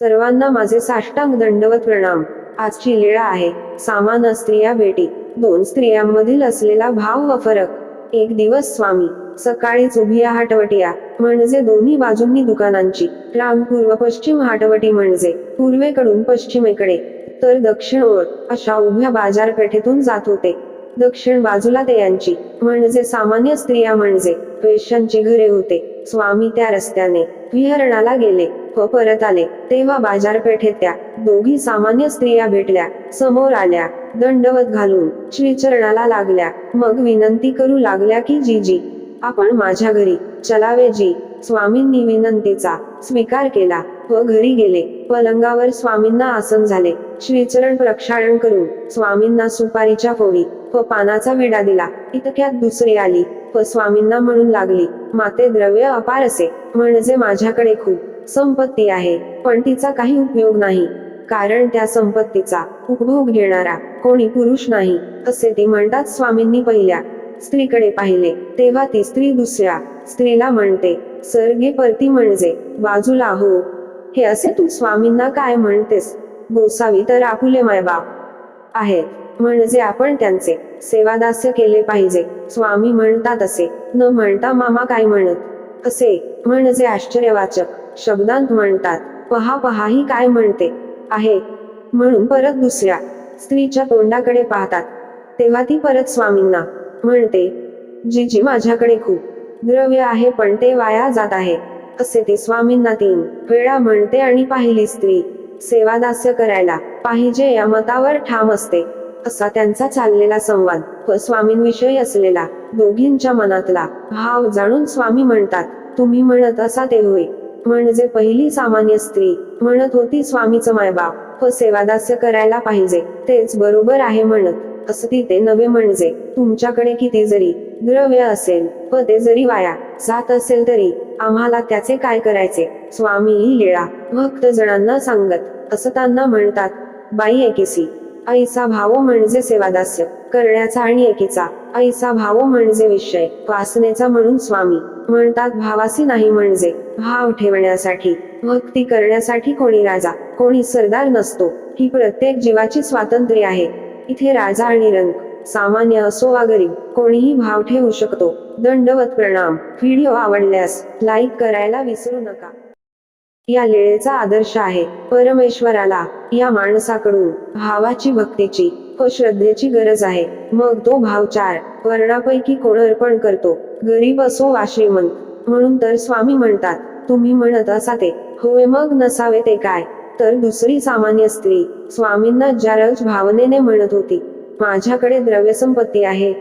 सर्वांना माझे साष्टांग दंडवत प्रणाम. आजची लीळा आहे. सामान स्त्रिया भेटी दोन स्त्रियांमधील असलेला भाव व फरक. एक दिवस स्वामी. सकाळीच उभिया हाटवटिया. म्हणजे दोन्ही बाजूंनी दुकानांची. राम पूर्व पश्चिम हाटवटी म्हणजे. पूर्वेकडून पश्चिमेकडे. तर दक्षिण ओळ. अशा उभ्या बाजारपेठेतून जात होते. दक्षिण बाजूला ते यांची म्हणजे सामान्य स्त्रिया म्हणजे. वेश्यांची घरे होते. स्वामी त्या रस्त्याने. विहरणाला गेले. परत आले. तेव्हा बाजारपेठेत त्या दोघी सामान्य स्त्रिया भेटल्या. समोर आल्या. दंडवत घालून श्रीचरणाला लागल्या. मग विनंती करू लागल्या की जीजी आपण माझ्या घरी चलावे जी. स्वामींनी विनंतीचा स्वीकार केला व घरी गेले. पलंगावर स्वामींना आसन झाले. श्रीचरण प्रक्षाळण करून स्वामींना सुपारीच्या फोडी व पानाचा विडा दिला. इतक्यात दुसरी आली व स्वामींना म्हणून लागली माते द्रव्य अपार असे म्हणजे माझ्याकडे खूप संपत्ती आहे पण तिचा काही उपयोग नाही कारण त्या संपत्तीचा उपभोग घेणारा कोणी पुरुष नाही असे ती म्हणतात स्वामींनी पहिल्या स्त्रीकडे पाहिले तेव्हा ती स्त्री दुसऱ्या स्त्रीला म्हणते सर्गे परती म्हणजे बाजूला हो. हे असे तू स्वामींना काय म्हणतेस? गोसावी तर आपुले मायबाप आहेत म्हणजे आपण त्यांचे सेवादास्य केले पाहिजे स्वामी म्हणतात असे न म्हणता मामा काय म्हणत असे म्हणजे आश्चर्यवाचक. शब्दांत म्हणतात. पहा पहा ही काय म्हणते. आहे. म्हणून परत दुसऱ्या स्त्रीच्या तोंडाकडे पाहतात. तेव्हा ती परत स्वामींना म्हणते जीजी माझ्याकडे खूप द्रव्य आहे पण ते वाया जात आहे. असे ती स्वामींना तीन वेळा म्हणते आणि पाहिली स्त्री सेवादास्य करायला पाहिजे या मतावर ठाम असते. असा त्यांचा चाललेला संवाद व स्वामींविषयी असलेला दोघींच्या मनातला भाव जाणून स्वामी म्हणतात तुम्ही म्हणत असा ते होय. म्हणजे पहिली सामान्य स्त्री म्हणत होती स्वामीचं मायबाप हो सेवादास्य करायला पाहिजे तेच बरोबर आहे म्हणत असती ते नवे म्हणजे तुमच्याकडे किती जरी द्रव्य असेल व ते जरी वाया जात असेल तरी आम्हाला त्याचे काय करायचे? स्वामी ही लीळा भक्त जणांना सांगत असताना म्हणतात बाई एकीसी आईचा भाव म्हणजे सेवादास्य करण्याचा आणि एकीचा. ऐसा भाव म्हणजे विषय वासनेचा म्हणून स्वामी. म्हणतात भावासी नाही म्हणजे भाव ठेवण्यासाठी भक्ती करण्यासाठी कोणी राजा कोणी सरदार नसतो. ही प्रत्येक जीवाची स्वातंत्र्य आहे. इथे राजा आणि रंग सामान्य असो वा गरीब कोणीही भाव ठेवू शकतो. दंडवत प्रणाम. व्हिडिओ आवडल्यास लाईक करायला विसरू नका. या लीळेचा आदर्श आहे. परमेश्वराला या माणसाकडून भावाची भक्तीची व श्रद्धेची गरज आहे. मग तो भाव चार वर्णापैकी कोण अर्पण करतो? गरीब असो वा श्रीमंत म्हणून तर स्वामी म्हणतात तुम्ही म्हणत असा ते होय मग नसावे ते काय? तर दुसरी सामान्य स्त्री स्वामींना ज्यारच भावनेने म्हणत होती माझ्याकडे द्रव्यसंपत्ती आहे.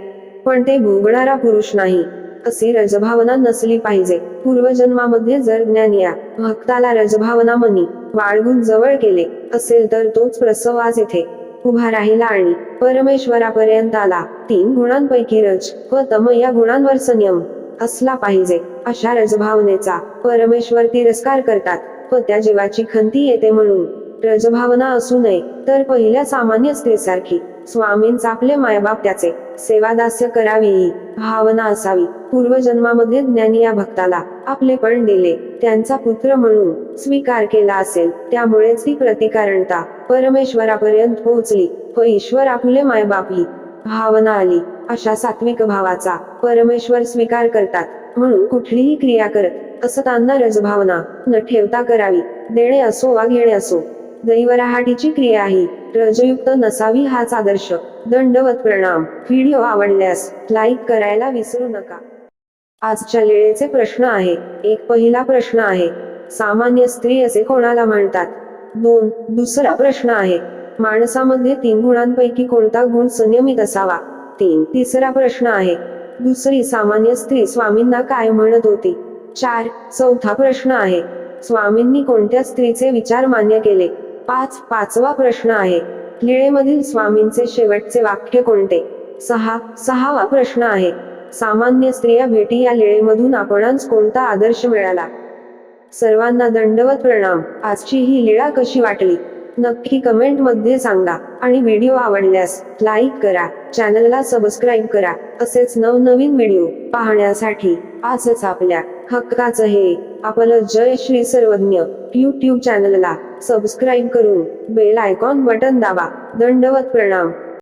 पण ते भोगणारा पुरुष नाही. अशी रजभावना नसली पाहिजे. पूर्वजन्मामध्ये जर ज्ञान या भक्ताला रजभावना मनी वाळगून जवळ केले असेल तर तोच प्रसव येथे उभा राहिला आणि परमेश्वरापर्यंत आला. तीन गुणांपैकी रज व तम या गुणांवर संयम असला पाहिजे. अशा रजभावनेचा परमेश्वर तिरस्कार करतात व त्या जीवाची खंती येते म्हणून रजभावना असू नये तर पहिल्या सामान्य स्त्रीसारखी. स्वामींच आपले मायबाप त्याचे. सेवादास्य करावी ही भावना असावी. पूर्वजन्मामध्ये ज्ञानी या भक्ताला आपले पण दिले. त्यांचा पुत्र म्हणून स्वीकार केला असेल त्यामुळेच ती प्रतिकारणता परमेश्वरापर्यंत पोहोचली. व ईश्वर आपले मायबाप ही भावना आली. अशा सात्विक भावाचा परमेश्वर स्वीकार करतात. म्हणून कुठलीही क्रिया करत असताना रजभावना न ठेवता करावी. देणे असो वा घेणे असो दैवराहाटीची क्रिया ही रजयुक्त नसावी हाच आदर्श. दंडवत प्रणाम. व्हिडिओ आवडल्यास लाईक करायला विसरू नका. आजच्या लेळेचे प्रश्न आहे. एक पहिला प्रश्न आहे. सामान्य स्त्री असे कोणाला म्हणतात? दोन. दुसरा प्रश्न आहे. माणसामध्ये तीन गुणांपैकी कोणता गुण संयमित असावा? तीन. तिसरा प्रश्न आहे. दुसरी सामान्य स्त्री स्वामींना काय म्हणत होती? चार. चौथा प्रश्न आहे. स्वामींनी कोणत्या स्त्रीचे विचार मान्य केले? पाच पाचवा प्रश्न आहे. लीळेमधील स्वामींचे शेवटचे वाक्य कोणते? सहा सहावा प्रश्न आहे. सामान्य स्त्रिया भेटी या लीळेमधून आपणास कोणता आदर्श मिळाला? सर्वांना दंडवत प्रणाम. आजची ही लीळा कशी वाटली? नक्की कमेंटमध्ये सांगा आणि व्हिडिओ आवडल्यास लाईक करा. चॅनलला सबस्क्राईब करा. असेच नवनवीन व्हिडिओ पाहण्यासाठी आजच आपल्या हक्काचं हे आपलं जय श्री सर्वज्ञ यूट्यूब चॅनलला सबस्क्राईब करून बेल आयकॉन बटन दाबा. दंडवत प्रणाम.